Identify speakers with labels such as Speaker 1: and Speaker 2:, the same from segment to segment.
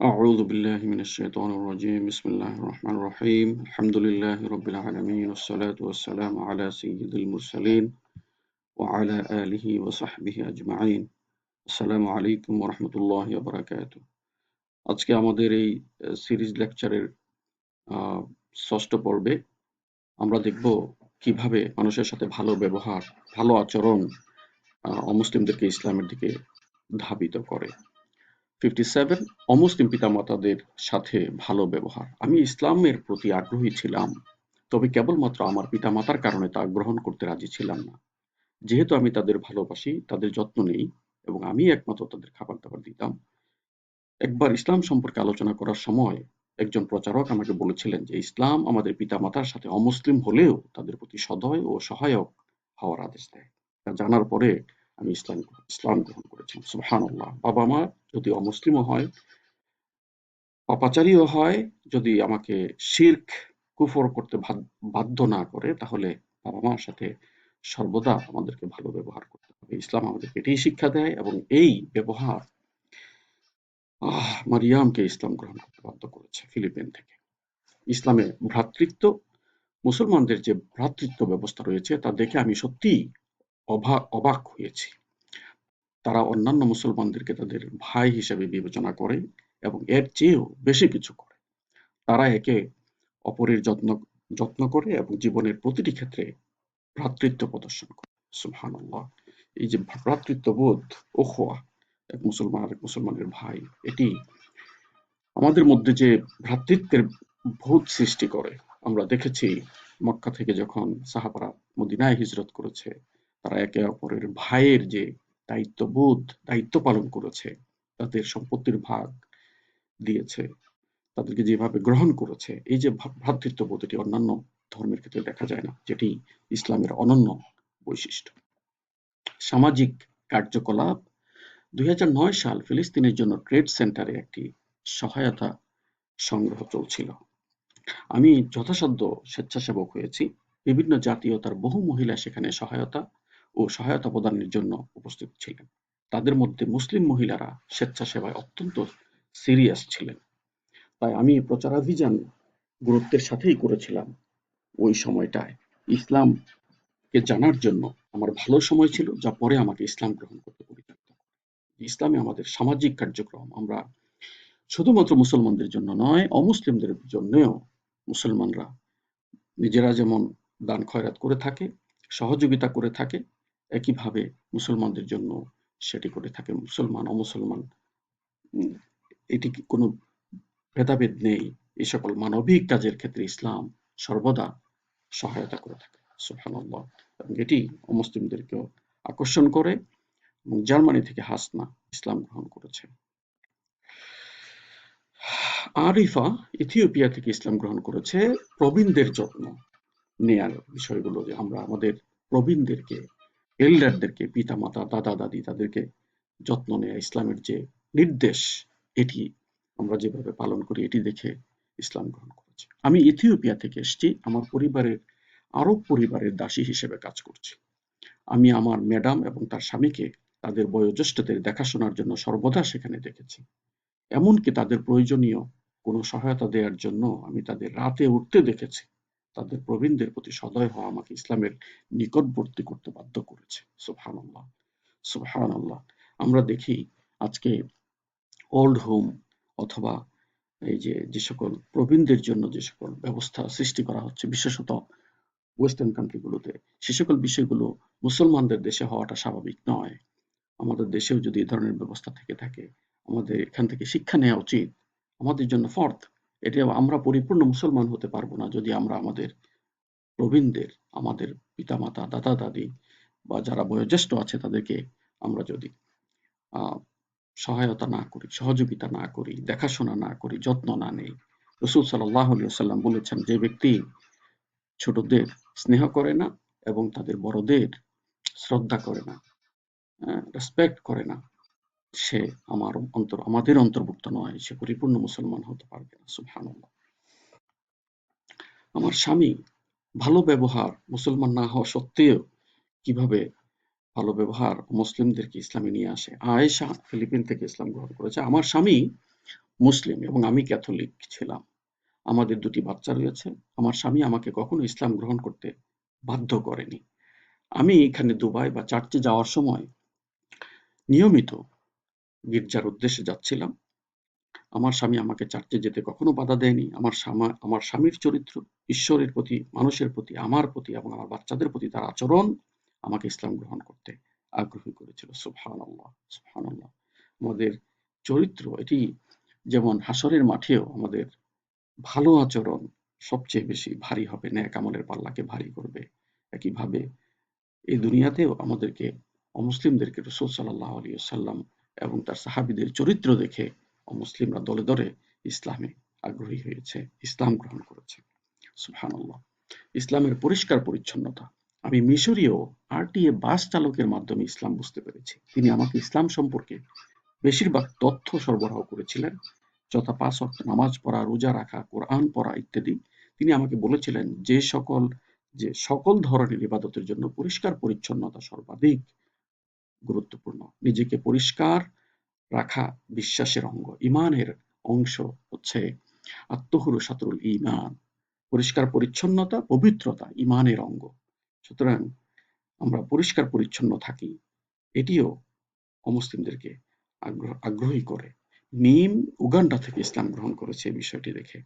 Speaker 1: أعوذ بالله من الشيطان الرجيم بسم الله الرحمن الرحيم الحمد لله رب العالمين والصلاة والسلام على سيد المرسلين وعلى آله وصحبه أجمعين আসসালামু আলাইকুম ওরহমতুল্লাহ বারাকাত আজকে আমাদের এই সিরিজ লেকচারের ষষ্ঠ পর্বে আমরা দেখব কিভাবে মানুষের সাথে ভালো ব্যবহার ভালো আচরণ আহ, অমুসলিমদেরকে ইসলামের দিকে ধাবিত করে ফিফটি সেভেন অমুসলিম পিতামাতাদের সাথে ভালো ব্যবহার। আমি ইসলামের প্রতি আগ্রহী ছিলাম, তবে কেবলমাত্র আমার পিতামাতার কারণে তা গ্রহণ করতে রাজি ছিলাম না। যেহেতু আমি তাদের ভালোবাসি, তাদের যত্ন নেই এবং আমি একমাত্র তাদের খাবার দাবার দিতাম। একবার ইসলাম সম্পর্কে আলোচনা করার সময় একজন প্রচারক আমাকে বলেছিলেন যে, ইসলাম আমাদের পিতামাতার সাথে অমুসলিম হলেও তাদের প্রতি সদয় ও সহায়ক হওয়ার আদেশ দেয়। তা জানার পরে আমি ইসলাম ইসলাম গ্রহণ করেছি, সুবহানাল্লাহ। বাবা মা যদি অমুসলিমও হয়, পাপাচারীও হয়, যদি আমাকে শির্ক, কুফর করতে বাধ্য না করে, তাহলে বাবা মার সাথে সর্বদা আমাদেরকে ভালো ব্যবহার করতে হবে। ইসলাম আমাদেরকে এটাই শিক্ষা দেয় এবং এই ব্যবহার, আহ, মারিয়ামকে ইসলাম গ্রহণ করতে বাধ্য করেছে ফিলিপিন থেকে। ইসলামে ভ্রাতৃত্ব, মুসলমানদের যে ভ্রাতৃত্ব ব্যবস্থা রয়েছে, তা দেখে আমি সত্যিই অবাক হয়েছি। তারা অন্যান্য মুসলমানদেরকে তাদের ভাই হিসেবে বিবেচনা করে এবং এর চেয়েও বেশি কিছু করে। তারা একে অপরের যত্ন যত্ন করে এবং জীবনের প্রতিটি ক্ষেত্রে ভ্রাতৃত্ব প্রদর্শন করে। সুবহানাল্লাহ। এই যে ভ্রাতৃত্ববোধ ওখোয়া এক মুসলমান, আরেক মুসলমানের ভাই, এটি আমাদের মধ্যে যে ভ্রাতৃত্বের বোধ সৃষ্টি করে, আমরা দেখেছি মক্কা থেকে যখন সাহাবারা মদিনায় হিজরত করেছে তারা একে অপরের ভাইয়ের যে দায়িত্ববোধ, দায়িত্ব পালন করেছে, তাদের সম্পত্তির ভাগ দিয়েছে, তাদেরকে যেভাবে গ্রহণ করেছে, এই যে ভ্রা- ভ্রাতৃত্ববোধ, এটি অন্যান্য ধর্মের ক্ষেত্রে দেখা যায় না, যেটি ইসলামের অনন্য বৈশিষ্ট্য। সামাজিক কার্যকলাপ, দুই হাজার নয় সাল ফিলিস্তিনের জন্য ট্রেড সেন্টারে একটি সহায়তা সংগ্রহ চলছিল। আমি যথাসাধ্য স্বেচ্ছাসেবক হয়েছি, বিভিন্ন জাতীয়তার বহু মহিলা সেখানে সহায়তা ও সহায়তা প্রদানের জন্য উপস্থিত ছিলেন। তাদের মধ্যে মুসলিম মহিলারা স্বেচ্ছাসেবায় অত্যন্ত সিরিয়াস ছিলেন। তাই আমি প্রচারাভিযান গুরুত্বের সাথেই করেছিলাম। ওই সময়টায় ইসলামকে জানার জন্য আমার ভালো সময় ছিল, যা পরে আমাকে ইসলাম গ্রহণ করতে পরিচালিত ইসলামে আমাদের সামাজিক কার্যক্রম আমরা শুধুমাত্র মুসলমানদের জন্য নয়, অমুসলিমদের জন্যও মুসলমানরা নিজেরা যেমন দান খয়রাত করে থাকে, সহযোগিতা করে থাকে একইভাবে মুসলমানদের জন্য সেটি করে থাকে। মুসলমান, অমুসলমান এটি কোনো ভেদাভেদ নেই? এই সকল মানবিক কাজের ক্ষেত্রে ইসলাম সর্বদা সহায়তা করে থাকে। এবং এটি অমুসলিমদেরকেও আকর্ষণ করে এবং জার্মানি থেকে হাসনা ইসলাম গ্রহণ করেছে। আরিফা ইথিওপিয়া থেকে ইসলাম গ্রহণ করেছে। প্রবীণদের যত্ন নেয়ার বিষয়গুলো যে আমরা আমাদের প্রবীণদেরকে এল্ডারদেরকে পিতা মাতা দাদা দাদি তাদেরকে যত্ন নেয়া ইসলামের যে নির্দেশ, এটি আমরা যেভাবে পালন করি, এটি দেখে ইসলাম গ্রহণ করেছে। আমি ইথিওপিয়া থেকে এসেছি, আমার পরিবারের আরব পরিবারের দাসী হিসেবে কাজ করছি। আমি আমার ম্যাডাম এবং তার স্বামীকে তাদের বয়োজ্যেষ্ঠদের দেখাশোনার জন্য সর্বদা সেখানে দেখেছি। এমনকি তাদের প্রয়োজনীয় কোনো সহায়তা দেওয়ার জন্য আমি তাদের রাতে উঠতে দেখেছি। তাদের প্রবীণদের প্রতি সদয় হওয়া আমাকে ইসলামের নিকটবর্তী করতে বাধ্য করেছে। সুবহানাল্লাহ সুবহানাল্লাহ। আমরা দেখি আজকে ওল্ড হোম অথবা এই যে যে সকল প্রবীণদের জন্য যে সকল ব্যবস্থা সৃষ্টি করা হচ্ছে, বিশেষত ওয়েস্টার্ন কান্ট্রিগুলোতে সে সকল বিষয়গুলো মুসলমানদের দেশে হওয়াটা স্বাভাবিক নয়। আমাদের দেশেও যদি এই ধরনের ব্যবস্থা থেকে থাকে, আমাদের এখান থেকে শিক্ষা নেওয়া উচিত। আমাদের জন্য ফর্দ এটা আমরা পরিপূর্ণ মুসলমান হতে পারব না যদি আমরা আমাদের প্রবীণদের, আমাদের পিতামাতা দাদা দাদি বা যারা বয়োজ্যেষ্ঠ আছে তাদেরকে আমরা যদি সহায়তা না করি, সহযোগিতা না করি, দেখাশোনা না করি, যত্ন না নেই, রসুল সাল্লাহ সাল্লাম বলেছেন, যে ব্যক্তি ছোটদের স্নেহ করে না এবং তাদের বড়দের শ্রদ্ধা করে না রেসপেক্ট করে না সে আমার অন্তর, আমাদের অন্তর্ভুক্ত নয়, সে পরিপূর্ণ মুসলমান হতে পারবে না, সুবহানাল্লাহ আমার স্বামী ভালো ব্যবহার, মুসলমান না হওয়া সত্ত্বেও কীভাবে ভালো ব্যবহার মুসলিমদেরকে ইসলামে নিয়ে আসে আয়েশা ফিলিপিন থেকে ইসলাম গ্রহণ করেছে আমার স্বামী মুসলিম এবং আমি ক্যাথলিক ছিলাম। আমাদের দুটি বাচ্চা রয়েছে। আমার স্বামী আমাকে কখনো ইসলাম গ্রহণ করতে বাধ্য করেনি। আমি এখানে দুবাই বা চার্চে যাওয়ার সময় নিয়মিত গির্জার উদ্দেশ্যে যাচ্ছিলাম। আমার স্বামী আমাকে চার্চে যেতে কখনো বাধা দেয়নি। আমার আমার স্বামীর চরিত্র, ঈশ্বরের প্রতি, মানুষের প্রতি, আমার প্রতি এবং আমার বাচ্চাদের প্রতি তার আচরণ আমাকে ইসলাম গ্রহণ করতে আগ্রহী করেছিল। সুবহানাল্লাহ, সুবহানাল্লাহ। আমাদের চরিত্র এটি যেমন হাসরের মাঠেও আমাদের ভালো আচরণ সবচেয়ে বেশি ভারী হবে, ন্যাক আমলের পাল্লাকে ভারী করবে। একইভাবে এই দুনিয়াতেও আমাদেরকে অমুসলিমদেরকে রসুল সাল্লাহ আলী সাল্লাম এবং তার সাহাবিদের চরিত্র দেখে অমুসলিমরা দলে দলে ইসলামে আগ্রহী হয়েছে, ইসলাম গ্রহণ করেছে। সুবহানাল্লাহ। ইসলামের পরিষ্কার পরিচ্ছন্নতা। আমি মিশরীয় আরটিএ বাস চালকের মাধ্যমে ইসলাম বুঝতে পেরেছি। তিনি আমাকে ইসলাম সম্পর্কে বেশিরভাগ তথ্য সরবরাহ করেছিলেন। যথা পাঁচ অক্ট নামাজ পড়া, রোজা রাখা, কোরআন পড়া ইত্যাদি। তিনি আমাকে বলেছিলেন, যে সকল যে সকল ধরনের ইবাদতের জন্য পরিষ্কার পরিচ্ছন্নতা সর্বাধিক। গুরুত্বপূর্ণ। নিজেকে পরিষ্কার রাখা বিশ্বাসের অঙ্গ। ইমানের অংশ হচ্ছে আত্মহুরু সাতরুল ইমান পরিষ্কার পরিচ্ছন্নতা, পবিত্রতা ইমানের অঙ্গ। সুতরাং আমরা পরিষ্কার পরিচ্ছন্ন থাকি। এটিও অমুসলিমদেরকে আগ্রহ, আগ্রহী করে। মিম উগান্ডা থেকে ইসলাম গ্রহণ করেছে এই বিষয়টি দেখে।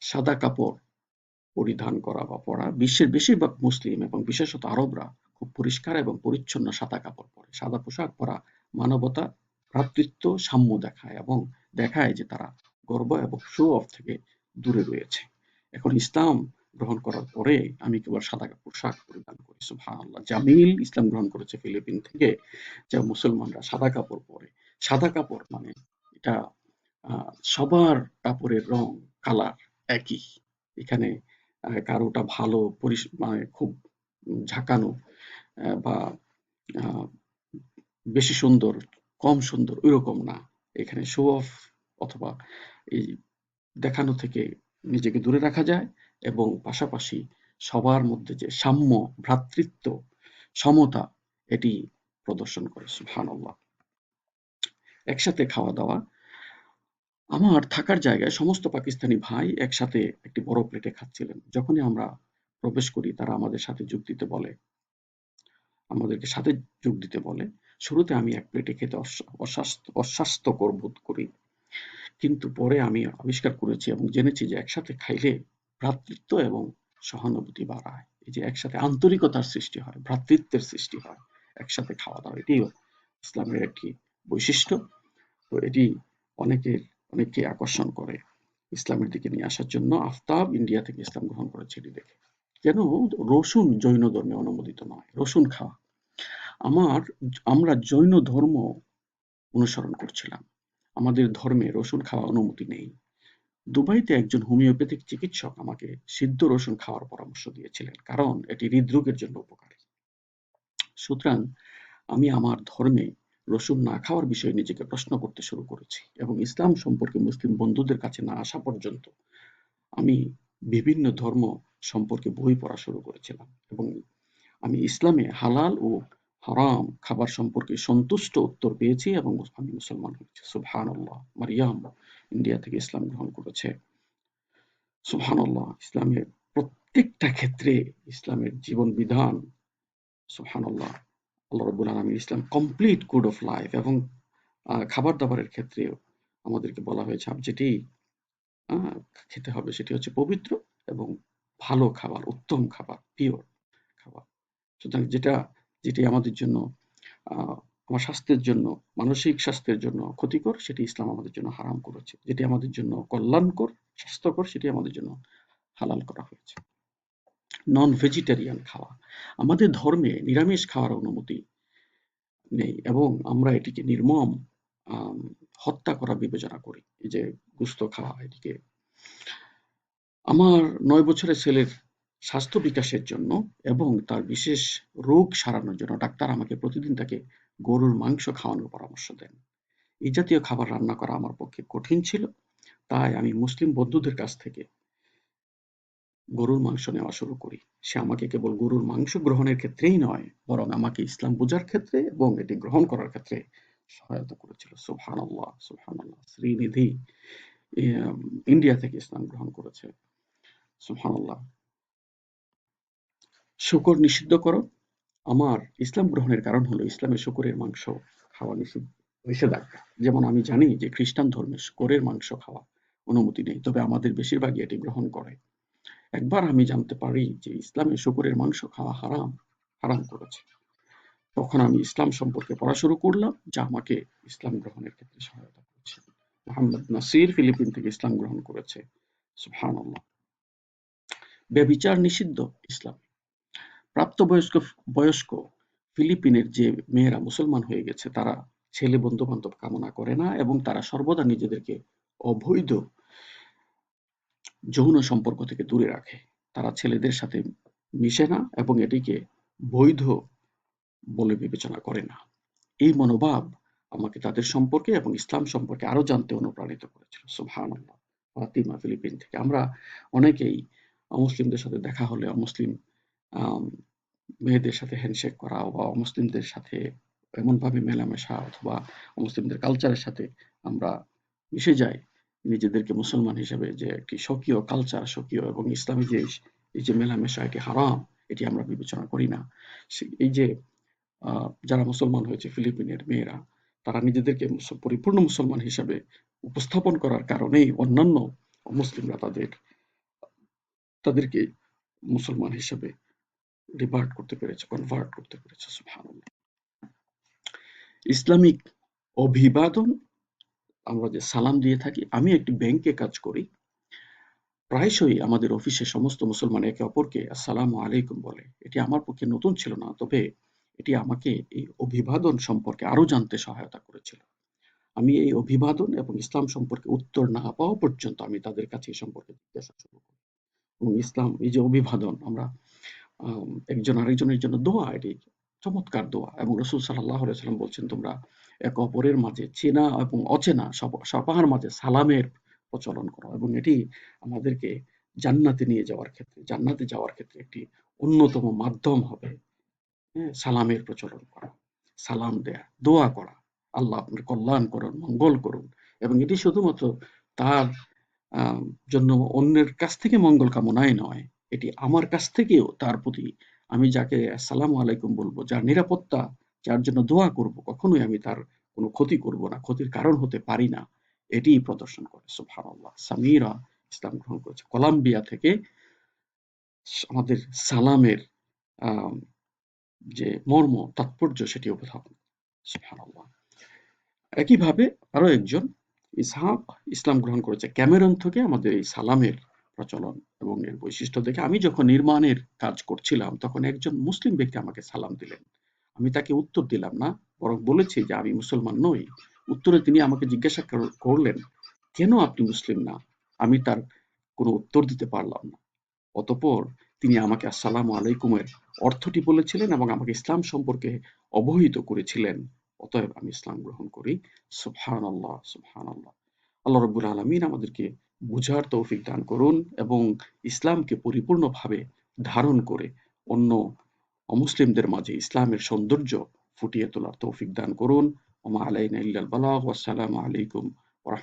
Speaker 1: সাদা কাপড় পরিধান করা বা পরা বিশ্বের বেশিরভাগ মুসলিম এবং বিশেষত আরবরা খুব পরিষ্কার এবং পরিচ্ছন্ন সাদা কাপড় পরে। সাদা পোশাক পরা মানবতা ভ্রাতৃত্ব সাম্য দেখায় এবং দেখায় যে তারা গর্ব এবং শো অফ থেকে দূরে রয়েছে। এখন ইসলাম গ্রহণ করার পরে আমি কেবল সাদা পোশাক পরিধান করি, সুবহানাল্লাহ। জামিল ইসলাম গ্রহণ করেছে ফিলিপিন থেকে, যা মুসলমানরা সাদা কাপড় পরে। সাদা কাপড় মানে এটা সবার কাপড়ের রং, কালার একই। এখানে কারোটা ভালো মানে খুব ঝাঁকানো বা বেশি সুন্দর, কম সুন্দর, ওইরকম না। এখানে শো অফ অথবা এই দেখানো থেকে নিজেকে দূরে রাখা যায় এবং পাশাপাশি সবার মধ্যে যে সাম্য, ভ্রাতৃত্ব, সমতা, এটি প্রদর্শন করে, সুবহানাল্লাহ। একসাথে খাওয়া দাওয়া। আমার থাকার জায়গায় সমস্ত পাকিস্তানি ভাই একসাথে একটি বড় প্লেটে খাচ্ছিলেন। যখনই আমরা প্রবেশ করি, তারা আমাদের সাথে যোগ দিতে বলে। আমাদেরকে সাথে যোগ দিতে বলে। শুরুতে আমি এক প্লেটে খেতে অস্বাস্থ্যকর বোধ করি। কিন্তু পরে আমি আবিষ্কার করেছি এবং জেনেছি যে একসাথে খাইলে ভ্রাতৃত্ব এবং সহানুভূতি বাড়ায়। এই যে একসাথে আন্তরিকতার সৃষ্টি হয়, ভ্রাতৃত্বের সৃষ্টি হয়, একসাথে খাওয়া দাওয়া, এটিও ইসলামের একটি বৈশিষ্ট্য। তো এটি অনেকের, অনেককে আকর্ষণ করে ইসলামের দিকে নিয়ে আসার জন্য। আফতাব ইন্ডিয়া থেকে ইসলাম গ্রহণ করেছে এটি দেখে। কেন? রসুন জৈন ধর্মে অনুমোদিত নয়। রসুন খাওয়া। আমার, আমরা জৈন ধর্ম অনুসরণ করছিলাম। আমাদের ধর্মে রসুন খাওয়া অনুমতি নেই। দুবাইতে একজন হোমিওপ্যাথিক চিকিৎসক আমাকে সিদ্ধ রসুন খাওয়ার পরামর্শ দিয়েছিলেন, কারণ এটি হৃদরোগের জন্য উপকারী। সুতরাং আমি আমার ধর্মে রসুন না খাওয়ার বিষয়ে নিজেকে প্রশ্ন করতে শুরু করেছি এবং ইসলাম সম্পর্কে মুসলিম বন্ধুদের কাছে না আসা পর্যন্ত আমি বিভিন্ন ধর্ম সম্পর্কে বই পড়া শুরু করেছিলাম এবং আমি ইসলামে হালাল ও হারাম খাবার সম্পর্কে সন্তুষ্ট উত্তর পেয়েছি এবং আমি মুসলমান হয়েছি। সুবহানাল্লাহ, মারিয়াম ইন্ডিয়া থেকে ইসলাম গ্রহণ করেছে। সুবহানাল্লাহ, ইসলামের প্রত্যেকটা ক্ষেত্রে ইসলামের জীবন বিধান সুবহানাল্লাহ, আল্লাহ রব্বুল আলমী ইসলাম কমপ্লিট কোড অফ লাইফ এবং খাবার দাবারের ক্ষেত্রেও আমাদেরকে বলা হয়েছে যেটি খেতে হবে। সেটি হচ্ছে পবিত্র এবং ভালো খাবার, উত্তম খাবার পিওর খাবার। সুতরাং যেটা, যেটি আমাদের জন্য আমার স্বাস্থ্যের জন্য, মানসিক স্বাস্থ্যের জন্য ক্ষতিকর, সেটি ইসলাম আমাদের জন্য হারাম করেছে। যেটি আমাদের জন্য কল্যাণকর, স্বাস্থ্যকর, সেটি আমাদের জন্য হালাল করা হয়েছে। নন ভেজিটেরিয়ান খাওয়া। আমাদের ধর্মে নিরামিষ খাওয়ার অনুমতি নেই এবং আমরা এটিকে নির্মম হত্যা করা বিবেচনা করি যে গুস্ত খাওয়া এটিকে আমার নয় বছরের ছেলের স্বাস্থ্য বিকাশের জন্য এবং তার বিশেষ রোগ সারানোর জন্য ডাক্তার আমাকে প্রতিদিন তাকে গরুর মাংস খাওয়ানোর পরামর্শ দেন। এই জাতীয় খাবার রান্না করা আমার পক্ষে কঠিন ছিল, তাই আমি মুসলিম বন্ধুদের কাছ থেকে গরুর মাংস নেওয়া শুরু করি। সে আমাকে কেবল গরুর মাংস গ্রহণের ক্ষেত্রেই নয়, বরং আমাকে ইসলাম বোঝার ক্ষেত্রে এবং এটি গ্রহণ করার ক্ষেত্রে সহায়তা করেছিল। সুবহানাল্লাহ সুবহানাল্লাহ। শ্রীনিধি ইন্ডিয়া থেকে ইসলাম গ্রহণ করেছে। সুবহানাল্লাহ। শুকর নিষিদ্ধ করো। আমার ইসলাম গ্রহণের কারণ হলো ইসলামে শুকরের মাংস খাওয়া নিষিদ্ধ, নিষেধাজ্ঞা। যেমন আমি জানি যে খ্রিস্টান ধর্মে শুকরের মাংস খাওয়া অনুমতি নেই, তবে আমাদের বেশিরভাগই এটি গ্রহণ করে। একবার আমি জানতে পারি যে ইসলামে শুকরের মাংস খাওয়া হারাম হারাম করেছে। তখন আমি ইসলাম সম্পর্কে পড়া শুরু করলাম, যা আমাকে ইসলাম গ্রহণের ক্ষেত্রে সহায়তা করেছে। মোহাম্মদ নাসির ফিলিপিন থেকে ইসলাম গ্রহণ করেছে। ব্যভিচার নিষিদ্ধ ইসলাম। প্রাপ্তবয়স্ক, বয়স্ক ফিলিপিনের যে মেয়েরা মুসলমান হয়ে গেছে, তারা ছেলে বন্ধু বান্ধব কামনা করে না এবং তারা সর্বদা নিজেদেরকে অবৈধ যৌন সম্পর্ক থেকে দূরে রাখে। তারা ছেলেদের সাথে মিশে না এবং এটিকে বৈধ বলে বিবেচনা করে না। এই মনোভাব আমাকে তাদের সম্পর্কে এবং ইসলাম সম্পর্কে আরও জানতে অনুপ্রাণিত করেছিল। সুবহান ফাতিমা ফিলিপিন থেকে। আমরা অনেকেই অমুসলিমদের সাথে দেখা হলে অমুসলিম মেয়েদের সাথে হ্যান্ডশেক করা বা অমুসলিমদের সাথে এমনভাবে মেলামেশা অথবা অমুসলিমদের কালচারের সাথে আমরা মিশে যাই, নিজেদেরকে মুসলমান হিসেবে যে একটি স্বকীয় কালচার স্বকীয় এবং ইসলামী যে, এই যে মেলামেশা, এটি হারাম, এটি আমরা বিবেচনা করি না। এই যে যারা মুসলমান হয়েছে, ফিলিপিনের মেয়েরা, তারা নিজেদেরকে পরিপূর্ণ মুসলমান হিসেবে উপস্থাপন করার কারণেই অন্যান্য মুসলিমরা তাদের, তাদেরকে মুসলমান হিসেবে রিভার্ট করতে পেরেছে কনভার্ট করতে পেরেছে ইসলামিক অভিবাদন, আমরা যে সালাম দিয়ে থাকি, আমি একটি ব্যাংকে কাজ করি। প্রায়শই আমাদের অফিসে সমস্ত মুসলমান একে অপরকে আসসালামু আলাইকুম বলে। এটি আমার পক্ষে নতুন ছিল না, তবে এটি আমাকে এই অভিবাদন সম্পর্কে আরও জানতে সহায়তা করেছিল। আমি এই অভিবাদন এবং ইসলাম সম্পর্কে উত্তর না পাওয়া পর্যন্ত আমি তাদের কাছে এই সম্পর্কে জিজ্ঞাসা শুরু করি। এবং ইসলাম এই যে অভিবাদন আমরা আম, একজন আরেকজনের জন্য দোয়া এটি চমৎকার দোয়া। এবং রসুল সাল্লাহ সাল্লাম বলছেন তোমরা একে অপরের মাঝে চেনা এবং অচেনা সবার মাঝে সালামের প্রচলন করো। এবং এটি আমাদেরকে জান্নাতে নিয়ে যাওয়ার ক্ষেত্রে জান্নাতে যাওয়ার ক্ষেত্রে একটি অন্যতম মাধ্যম হবে। সালামের প্রচলন করা সালাম দেয়া দোয়া করা আল্লাহ আপনার কল্যাণ করুন মঙ্গল করুন এবং এটি শুধুমাত্র তার জন্য অন্যের কাছ থেকে মঙ্গল কামনাই নয় এটি আমার কাছ থেকেও তার প্রতি আমি যাকে আসসালামু আলাইকুম বলব যার নিরাপত্তা যার জন্য দোয়া করব কখনোই আমি তার কোনো ক্ষতি করব না ক্ষতির কারণ হতে পারি না এটি প্রদর্শন করে সুবহানাল্লাহ। সামিরা ইসলাম গ্রহণ করেছে কলম্বিয়া থেকে আমাদের সালামের আহ, যে মর্ম, তাৎপর্য সেটি উপস্থাপন একইভাবে আরও একজন, ইসহাক, ইসলাম গ্রহণ করেছে ক্যামেরন থেকে আমাদের এই সালামের প্রচলন এবং এর বৈশিষ্ট্য দেখে আমি যখন নির্মাণের কাজ করছিলাম, তখন একজন মুসলিম ব্যক্তি আমাকে সালাম দিলেন। আমি তাকে উত্তর দিলাম না, বরং বলেছি যে আমি মুসলমান নই। উত্তরে তিনি আমাকে জিজ্ঞাসা করলেন, কেন আপনি মুসলিম না? আমি তার কোনো উত্তর দিতে পারলাম না। অতঃপর তিনি আমাকে আসসালামু আলাইকুমের অর্থটি বলেছিলেন এবং আমাকে ইসলাম সম্পর্কে অবহিত করেছিলেন। অতএব আমি ইসলাম গ্রহণ করি। সুবহান আল্লাহ সুবহান আল্লাহ আল্লাহ রব্বুল আলমিন আমাদেরকে বুঝার তৌফিক দান করুন এবং ইসলামকে পরিপূর্ণভাবে ধারণ করে অন্য অমুসলিমদের মাঝে ইসলামের সৌন্দর্য ফুটিয়ে তোলার তৌফিক দান করুন। ওমা আলাইনা ইল্লাল বালাগ। ওয়াসসালামু আলাইকুম ওয়া